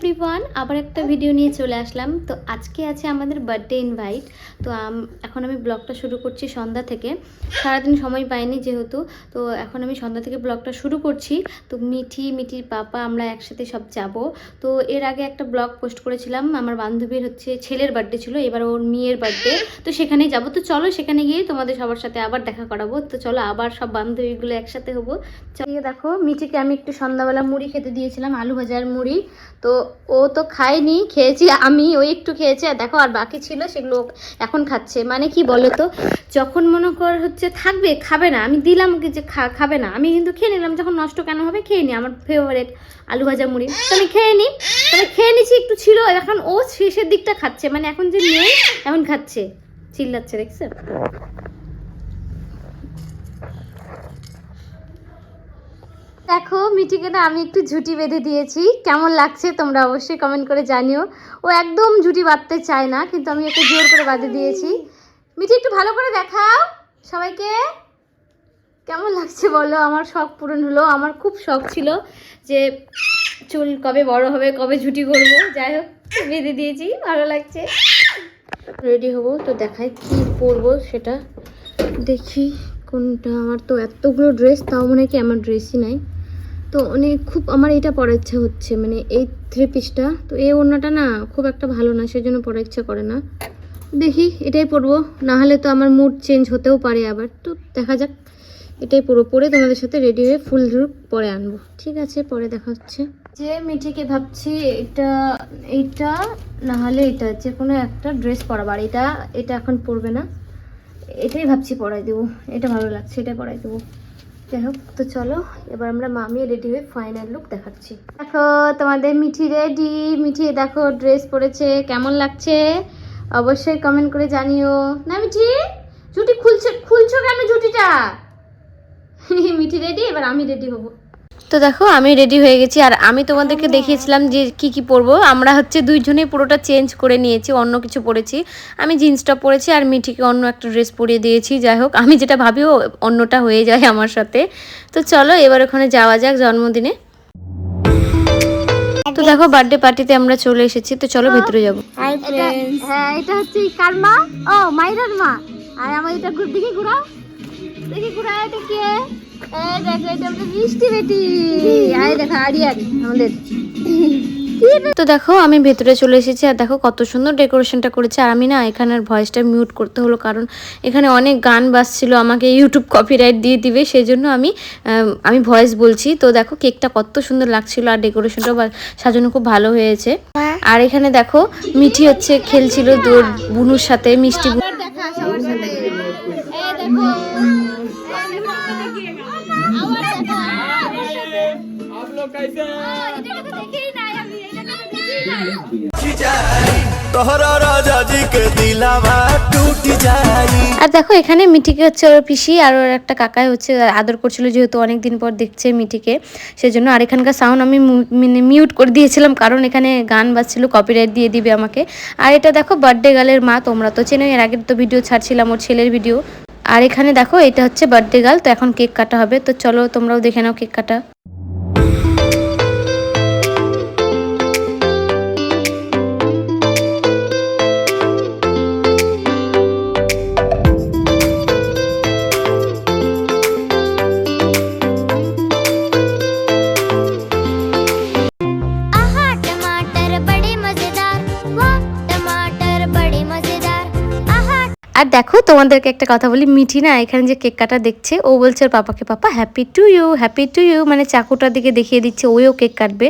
Everyone আবার একটা video নিয়ে চলে আসলাম। তো আজকে আছে আমাদের বার্থডে ইনভাইট তো এখন আমি ব্লগটা শুরু করছি সন্ধ্যা থেকে। সারাদিন সময় পাইনি যেহেতু। তো এখন আমি সন্ধ্যা থেকে ব্লগটা শুরু করছি। তো মিঠি, মিঠির পাপা, আমরা একসাথে সব যাব। তো এর আগে একটা ব্লগ পোস্ট করেছিলাম। আমার বান্ধবীর হচ্ছে ছেলের বার্থডে ছিল, এবার ওর মেয়ের বার্থডে তো সেখানেই যাব। তো চলো সেখানে গিয়ে তোমাদের সবার সাথে আবার দেখা করাবো। তো চলো আবার সব বান্ধবীগুলো একসাথে হব। চলিয়ে দেখো, মিঠিকে আমি একটু সন্ধ্যাবেলা মুড়ি খেতে দিয়েছিলাম, আলু ভাজার মুড়ি। তো ও তো খায়নি, খেয়েছি, আমি ওই একটু খেয়েছি, আর দেখো আর বাকি ছিল সেগুলো এখন খাচ্ছে। মানে কি বলো তো যখন মনে কর হচ্ছে থাকবে, খাবে না, আমি দিলাম ওকে যে খা, খাবে না। আমি কিন্তু খেয়ে নিলাম, যখন নষ্ট কেন হবে খেয়ে নি আমার ফেভারেট আলু ভাজা মুড়ি। তো আমি খেয়ে নিই তবে খেয়ে নিছি একটু ছিল, এখন ও শেষের দিকটা খাচ্ছে। মানে এখন যে নেই, এখন খাচ্ছে, চিল্লাচ্ছে, দেখছ? দেখো মিঠিকে না আমি একটু ঝুটি বেঁধে দিয়েছি। কেমন লাগছে তোমরা অবশ্যই কমেন্ট করে জানিও। ও একদম ঝুটি বাঁধতে চায় না, কিন্তু আমি ওকে জোর করে বাঁধে দিয়েছি। মিঠি একটু ভালো করে দেখাও সবাইকে। কেমন লাগছে বলো? আমার শখ পূরণ হলো। আমার খুব শখ ছিল যে চুল কবে বড় হবে, কবে ঝুটি করব। যাই হোক, বেঁধে দিয়েছি, ভালো লাগছে। রেডি হব তো দেখাই কি পরবো সেটা। দেখি কোনটা। আমার তো এতগুলো ড্রেস তাও মনে হয় কি আমার ড্রেসই নাই। তো অনেক খুব আমার এটা পরার ইচ্ছা হচ্ছে মানে এই থ্রি পিসটা তো এই ওড়নাটা না খুব একটা ভালো না, সেজন্য পরার ইচ্ছা করে না। দেখি, এটাই পরবো না হলে তো আমার মুড চেঞ্জ হতেও পারে আবার। তো দেখা যাক, এটাই পুরো পরে তোমাদের সাথে রেডি হয়ে ফুল রূপ পরে আনব। ঠিক আছে, পরে দেখা হচ্ছে। যে মিঠিকে ভাবছি, এটা, এইটা, না হলে এটা, যে কোনো একটা ড্রেস পরাবার এটা এটা এখন পরবে না। এটাই ভাবছি পরাই দেবো। এটা ভালো লাগছে এটা পরাই দেবো। যাই হোক, তো চলো, এবার আমরা মামি রেডি হয়ে ফাইনাল লুক দেখাচ্ছি। দেখো, তোমাদের মিঠি রেডি মিঠি, দেখো ড্রেস পরেছে, কেমন লাগছে? অবশ্যই কমেন্ট করে জানিও। না, মিঠি, জুটি খুলছে, খুলছো কেন জুটিটা? মিঠি রেডি এবার আমি রেডি হব। তো দেখো আমি রেডি হয়ে গেছি। আর আমি তোমাদেরকে দেখিয়েছিলাম যে কি কি পরবো। আমরা হচ্ছে দুইজনেই পুরোটা চেঞ্জ করে নিয়েছি অন্য কিছু পরেছি। আমি জিন্সটা পরেছি আর মিঠিকে অন্য একটা ড্রেস পরিয়ে দিয়েছি। যাই হোক আমি যেটা ভাবি ও অন্যটা হয়ে যায় আমার সাথে। তো চলো এবার ওখানে যাওয়া যাক জন্মদিনে। তো দেখো বার্থডে পার্টিতে আমরা চলে এসেছি। তো চলো ভেতরে যাব। হ্যাঁ এটা হচ্ছে কার মা? ও মাইরার মা। আর আমার এটা দেখি ঘুরাও। দেখি ঘুরাও এটা কে? আমাদের তো দেখো আমি ভেতরে চলে এসেছি আর দেখো কত সুন্দর ডেকোরেশনটা করেছে। আর আমি না এখানের ভয়েসটা মিউট করতে হলো কারণ এখানে অনেক গান বাজছিল আমাকে ইউটিউব কপিরাইট দিয়ে দিবে সেই জন্য আমি আমি ভয়েস বলছি। তো দেখো কেকটা কত সুন্দর লাগছিল আর ডেকোরেশনটাও সাজানো খুব ভালো হয়েছে। আর এখানে দেখো মিঠি হচ্ছে খেলছিল তোর বুনুর সাথে মিষ্টি বুনু- দেখা সবার সাথে। আর দেখো এখানে মিঠিকে হচ্ছে ওর পিসি আর ওর একটা কাকাই হচ্ছে আদর করছিল যেহেতু অনেকদিন পর দেখছে মিঠিকে সেজন্য আর এখানকার সাউন্ড আমি মানে মিউট করে দিয়েছিলাম কারণ এখানে গান বাজছিল কপিরাইট দিয়ে দিবে আমাকে। আর এটা দেখো বার্থডে গালের মা তোমরা তো চেনো এর আগের তো ভিডিও ছাড়ছিলাম ওর ছেলের ভিডিও আর এখানে দেখো এটা হচ্ছে বার্থডে গাল তো এখন কেক কাটা হবে তো চলো তোমরাও দেখে নাও কেক কাটা। আর দেখো তোমাদেরকে একটা কথা বলি মিঠি না এখানে যে কেক কাটা দেখছে ও বলছে ওর পাপাকে papa happy to you happy to you মানে চাকুটার দিকে দেখিয়ে দিচ্ছে ওও কেক কাটবে।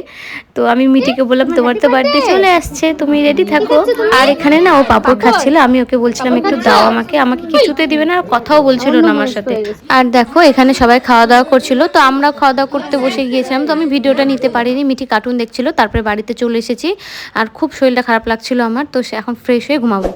তো আমি মিঠিকে বললাম তোমার তো বার্থডে চলে আসছে তুমি রেডি থাকো। আর এখানে না ও পাপড় খাচ্ছিল আমি ওকে বলছিলাম একটু দাও আমাকে আমাকে কিছুতে দিবে না আর কথাও বলছিল না আমার সাথে। আর দেখো এখানে সবাই খাওয়া দাওয়া করছিল তো আমরা খাওয়া দাওয়া করতে বসে গিয়েছিলাম তো আমি ভিডিওটা নিতে পারিনি মিঠি কার্টুন দেখছিল তারপরে বাড়িতে চলে এসেছি আর খুব শরীরটা খারাপ লাগছিল আমার তো সে এখন ফ্রেশ হয়ে ঘুমাবো।